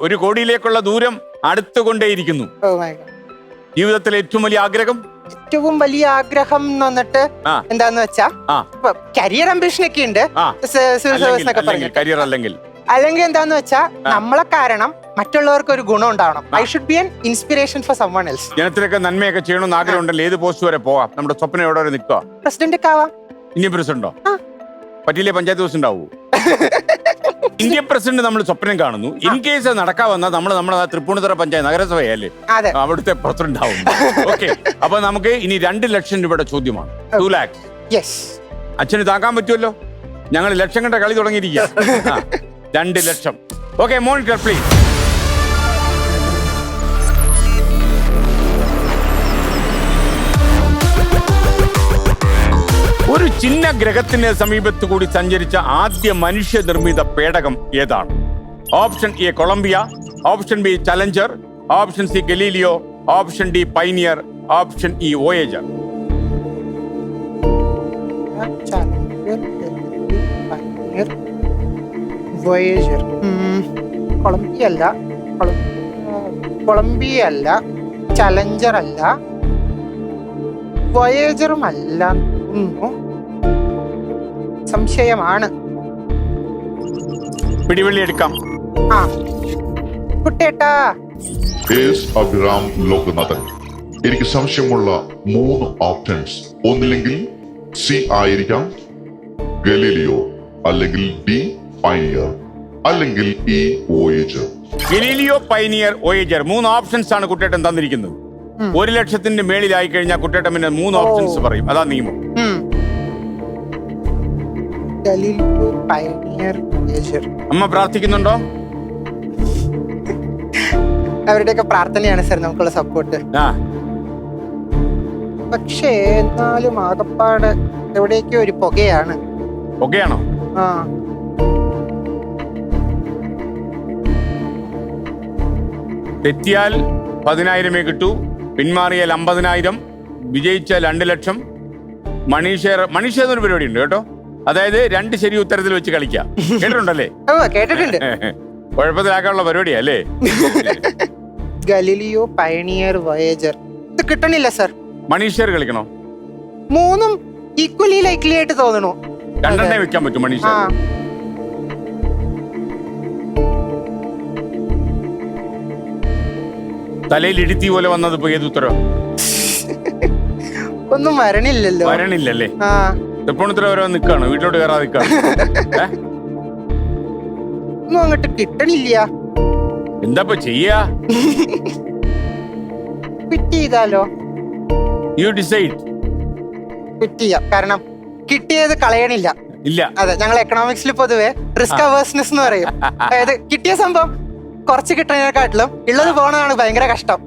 ഒരു കോടിയിലേക്കുള്ള ദൂരം അടുത്തുകൊണ്ടേയിരിക്കുന്നു. ജീവിതത്തിൽ ജീവിതത്തിലെ ഏറ്റവും വലിയ ആഗ്രഹം? ഏറ്റവും വലിയ ആഗ്രഹം എന്ന് വന്നിട്ട് എന്താന്ന് വെച്ചാ കരിയർ അംബിഷൻ ഒക്കെ ഉണ്ട്. സിവിൽ സർവീസ് കരിയർ അല്ലെങ്കിൽ അല്ലെങ്കിൽ എന്താന്ന് വെച്ചാ നമ്മളെ കാരണം മറ്റുള്ളവർക്ക് ഒരു ഗുണം ഉണ്ടാവണം. I should be an inspiration for someone else ജനത്തിലൊക്കെ നന്മയൊക്കെ ചെയ്യണമെന്ന് ആഗ്രഹം ഉണ്ടല്ലോ ഏത് പോസ്റ്റ് വരെ പോവാം? നമ്മുടെ സ്വപ്നം എവിടെ വരെ നിൽക്കുക? പ്രസിഡന്റ് ഒക്കെ ആവാം ഇനി പ്രസിഡന്റോ. പറ്റിയില്ലേ പഞ്ചായത്ത് ദിവസം ഉണ്ടാവൂ ഇന്ത്യൻ പ്രസിഡന്റ് നമ്മൾ സ്വപ്നം കാണുന്നു. ഇൻ കേസ് നടക്കാൻ വന്നാൽ നമ്മൾ നമ്മുടെ തൃപ്പൂണിത്തുറ പഞ്ചായത്ത് നഗരസഭയല്ലേ? അതെ. അവിടുത്തെ പ്രസിഡന്റ് ആവും ഓക്കെ അപ്പൊ നമുക്ക് ഇനി രണ്ട് ലക്ഷം രൂപയുടെ ചോദ്യമാണ്. ടു ലാക്സ് യെസ് അച്ഛന് താക്കാൻ പറ്റുമല്ലോ? ഞങ്ങൾ ലക്ഷം കണ്ട കളി തുടങ്ങിയിരിക്കുക ആ, രണ്ട് ലക്ഷം. ഓക്കെ മോണിറ്റർ പ്ലീസ് ഒരു ചിഹ്ന ഗ്രഹത്തിന് സമീപത്ത് കൂടി സഞ്ചരിച്ച ആദ്യ മനുഷ്യ നിർമ്മിത പേടകം ഏതാണ്? Option A Columbia option B Challenger option C Galileo option D Pioneer option E Voyager. Voyager. Columbia അല്ല കൊളംബിയ അല്ല ചലഞ്ചർ അല്ല വോയേജറും അല്ല. സംശയമാണ്. പിടിവള്ളി എടുക്കാം. ആ. കുട്ടേട്ടാ എസ് അഭിറാം ലോകനാഥൻ. എനിക്ക് സംശയമുള്ള മൂന്ന് ഓപ്ഷൻസ് ഒന്നില്ലെങ്കിൽ സി ആയിരിക്കാം ഗലീലിയോ അല്ലെങ്കിൽ ഡി പൈനിയർ അല്ലെങ്കിൽ E Voyager. Galileo Pioneer Voyager മൂന്ന് ഓപ്ഷൻസ് ആണ് കുട്ടേട്ടൻ തന്നിരിക്കുന്നത്. ഒരു ലക്ഷത്തിന്റെ മേളിലായി കഴിഞ്ഞാൽ കുട്ടേട്ടൻ പിന്നെ മൂന്ന് ഓപ്ഷൻസ് പറയും. അതാ നിയമം. പയനിയർ അമ്മ പ്രാർത്ഥിക്കുന്നുണ്ടോ? അവരുടെയൊക്കെ പ്രാർത്ഥനയാണ് സർ നമുക്കുള്ള സപ്പോർട്ട് ആ. പക്ഷേ എന്നാലും ആകപ്പാട് എവിടേക്കോ ഒരു പുകയാണ്. ഒക്കെയാണോ ആ. തെറ്റിയാൽ പതിനായിരമേ കിട്ടു പിന്മാറിയാൽ അമ്പതിനായിരം വിജയിച്ചാൽ രണ്ട് ലക്ഷം. മണീഷേർ മണീഷേർ എന്നൊരു പരിപാടി ഉണ്ട് കേട്ടോ? അതായത് രണ്ട് ശരി ഉത്തരത്തിൽ വെച്ച് കളിക്കാം. കേട്ടിട്ടുണ്ടല്ലേ? കേട്ടിട്ടുണ്ട്. കുഴപ്പത്തിലാക്കാനുള്ള പരിപാടിയാ അല്ലേ? Galileo pioneer വയേജർ. ഇത് കിട്ടണില്ല സർ. മണീഷർ കളിക്കണോ? മൂന്നും ഈക്വലി ലൈക്ലി ആയിട്ട് തോന്നണു. രണ്ടെണ്ണേ വെക്കാൻ പറ്റും മണീഷർ മണീഷേർ തലയിൽ ഇടുത്തി പോലെ വന്നത് ഇപ്പൊ ഏത് ഉത്തരവാ? ഒന്നും വരണില്ലല്ലോ. വരണില്ലല്ലേ? ആ. തൃപ്പൂണിത്തുറ വരെ നിൽക്കാണ് വീട്ടിലോട്ട് കയറാതെ നിൽക്കാണ് ഒന്നും അങ്ങോട്ട് കിട്ടണില്ല. എന്താ ചെയ്യാ? ക്വിറ്റ് ചെയ്താലോ യു ഡിസൈഡ് ക്വിറ്റ് ചെയ്യാം കാരണം കിട്ടിയത് കളയണില്ല. ഇല്ല. അതെ ഞങ്ങൾ എക്കണോമിക്സിൽ പൊതുവെ റിസ്ക് അവേഴ്സ്നെസ് എന്ന് പറയും. അതായത് കിട്ടിയ സംഭവം കുറച്ച് കിട്ടുന്നതിനെക്കാട്ടിലും ഉള്ളത് പോണതാണ് ഭയങ്കര കഷ്ടം.